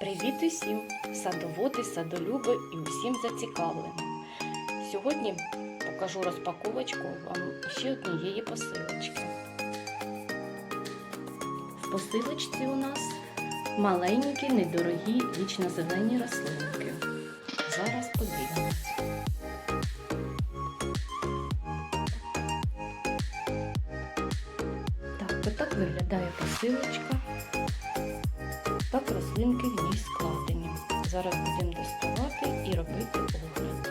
Привіт усім! Садоводи, садолюби і усім зацікавленим. Сьогодні покажу розпаковочку вам ще однієї посилочки. В посилочці у нас маленькі, недорогі вічно-зелені рослинки. Зараз подивимось. Так, отак виглядає посилочка. Так рослинки в ній складені. Зараз будемо доставати і робити огляд.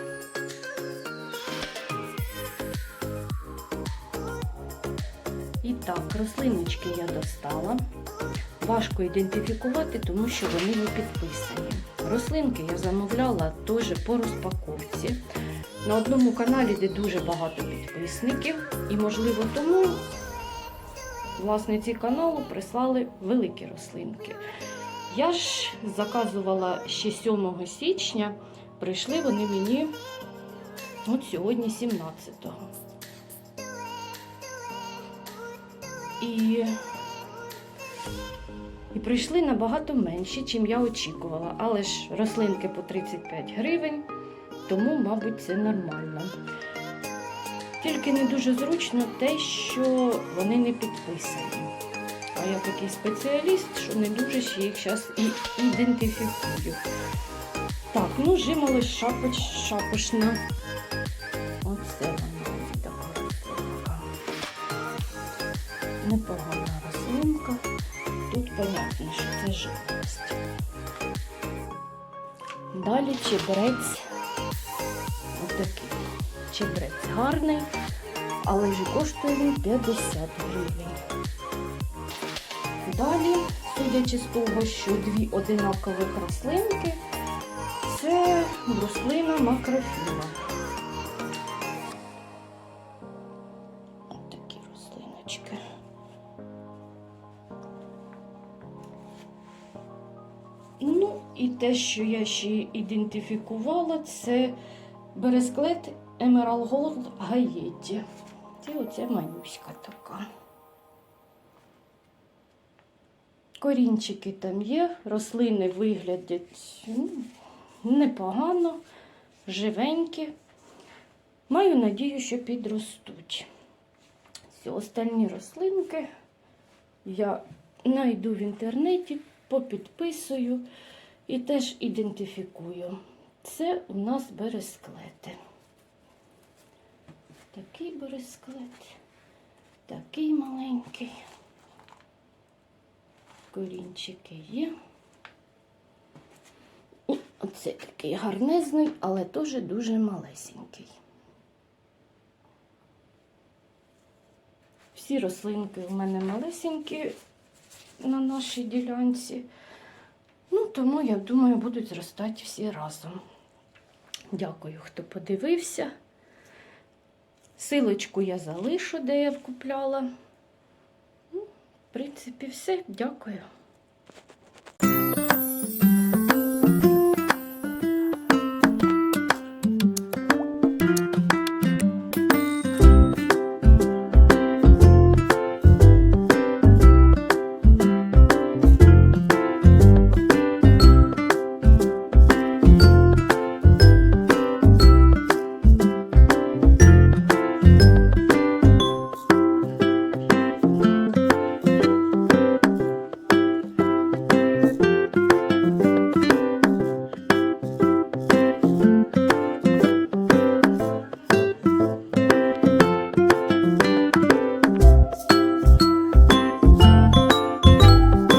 І так, рослиночки я достала. Важко ідентифікувати, тому що вони не підписані. Рослинки я замовляла теж по розпаковці. На одному каналі, де дуже багато підписників, і, можливо, тому власниці каналу прислали великі рослинки. Я ж заказувала ще 7 січня, прийшли вони мені от сьогодні 17-го. І, і прийшли набагато менші, чим я очікувала. Але ж рослинки по 35 гривень, тому, мабуть, це нормально. Тільки не дуже зручно те, що вони не підписані. А я такий спеціаліст, що не дуже ще їх зараз і ідентифікую. Так, ну жимолость шапоч, шапошна. Оце вона така. Непогана рослинка. Тут понятно, що це жимолость. Далі чебрець. Отакий. Чебрець гарний, але ж коштує він 50 гривень. Далі, судячи з того, що дві одинакових рослинки, це рослина макрофіла. Такі рослиночки. Ну, і те, що я ще ідентифікувала, це бересклет Gold Гаєті. Це оця манюська така. Корінчики там є, рослини виглядять ну, непогано, живенькі. Маю надію, що підростуть. Всі остальні рослинки я знайду в інтернеті, попідписую і теж ідентифікую. Це у нас бересклети. Такий бересклет, такий маленький корінчики є. І оце такий гарнезний, але теж дуже малесенький. Всі рослинки у мене малесенькі на нашій ділянці. Ну, тому, я думаю, будуть зростати всі разом. Дякую, хто подивився. Силочку я залишу, де я купляла. Принципі, все. Дякую.